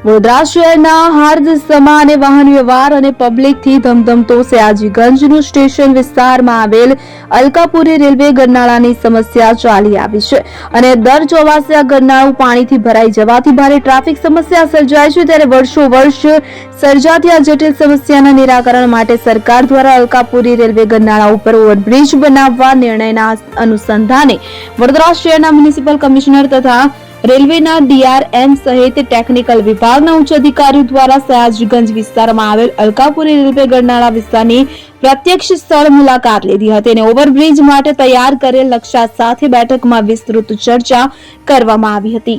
વડોદરા શહેરના હાર્દ સમા અને વાહન વ્યવહાર અને પબ્લિકથી ધમધમતો સયાજીગંજનું સ્ટેશન વિસ્તારમાં આવેલ અલકાપુરી રેલવે ગરનાળાની સમસ્યા ચાલી આવી છે અને દર ચોમાસે આ ગરનાળું પાણીથી ભરાઈ જવાથી ભારે ટ્રાફિક સમસ્યા સર્જાય છે ત્યારે વર્ષો વર્ષ સર્જાતી આ જટિલ સમસ્યાના નિરાકરણ માટે સરકાર દ્વારા અલકાપુરી રેલવે ગરનાળા ઉપર ઓવરબ્રિજ બનાવવા નિર્ણયના અનુસંધાને વડોદરા શહેરના મ્યુનિસિપલ કમિશનર તથા રેલવેના ડીઆરએમ સહિત ટેકનિકલ વિભાગના ઉચ્ચ અધિકારીઓ દ્વારા સયાજગંજ વિસ્તારમાં આવેલ અલકાપુરી રેલવે ગરનાળા વિસ્તારની પ્રત્યક્ષ સ્થળ મુલાકાત લીધી હતી અને ઓવરબ્રિજ માટે તૈયાર કરેલ નકશા સાથે બેઠકમાં વિસ્તૃત ચર્ચા કરવામાં આવી હતી.